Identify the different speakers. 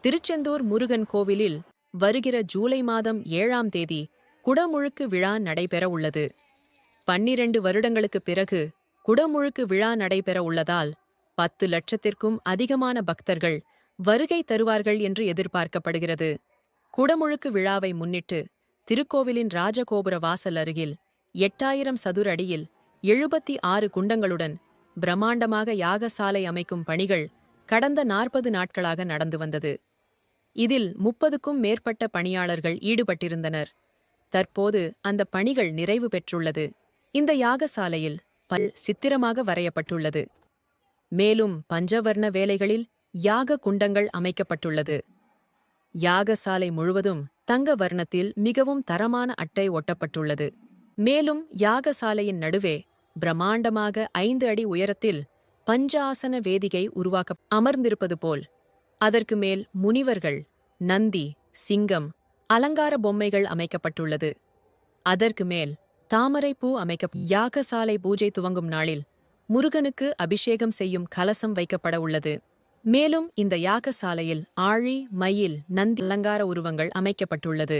Speaker 1: திருச்செந்தூர் முருகன் கோவிலில் வருகிற ஜூலை மாதம் ஏழாம் தேதி குடமுழுக்கு விழா நடைபெற உள்ளது. பன்னிரண்டு வருடங்களுக்குப் பிறகு குடமுழுக்கு விழா நடைபெற உள்ளதால் பத்து லட்சத்திற்கும் அதிகமான பக்தர்கள் வருகை தருவார்கள் என்று எதிர்பார்க்கப்படுகிறது. குடமுழுக்கு விழாவை முன்னிட்டு திருக்கோவிலின் ராஜகோபுர வாசல் அருகில் எட்டாயிரம் சதுர அடியில் எழுபத்தி ஆறு குண்டங்களுடன் பிரம்மாண்டமாக யாகசாலை அமைக்கும் பணிகள் கடந்த நாற்பது நாட்களாக நடந்து வந்தது. இதில் முப்பதுக்கும் மேற்பட்ட பணியாளர்கள் ஈடுபட்டிருந்தனர். தற்போது அந்த பணிகள் நிறைவு பெற்றுள்ளது. இந்த யாகசாலையில் பல் சித்திரமாக வரையப்பட்டுள்ளது. மேலும் பஞ்சவர்ண வேலைகளில் யாக குண்டங்கள் அமைக்கப்பட்டுள்ளது. யாகசாலை முழுவதும் தங்க வர்ணத்தில் மிகவும் தரமான அட்டை ஒட்டப்பட்டுள்ளது. மேலும் யாகசாலையின் நடுவே பிரம்மாண்டமாக ஐந்து அடி உயரத்தில் பஞ்சாசன வேதிகை உருவாக்க அமர்ந்திருப்பது போல் அதற்கு மேல் முனிவர்கள் நந்தி சிங்கம் அலங்கார பொம்மைகள் அமைக்கப்பட்டுள்ளது. அதற்கு மேல் தாமரை பூ அமைக்க யாகசாலை பூஜை துவங்கும் நாளில் முருகனுக்கு அபிஷேகம் செய்யும் கலசம் வைக்கப்பட உள்ளது. மேலும் இந்த யாகசாலையில் ஆழி மயில் நந்தி அலங்கார உருவங்கள் அமைக்கப்பட்டுள்ளது.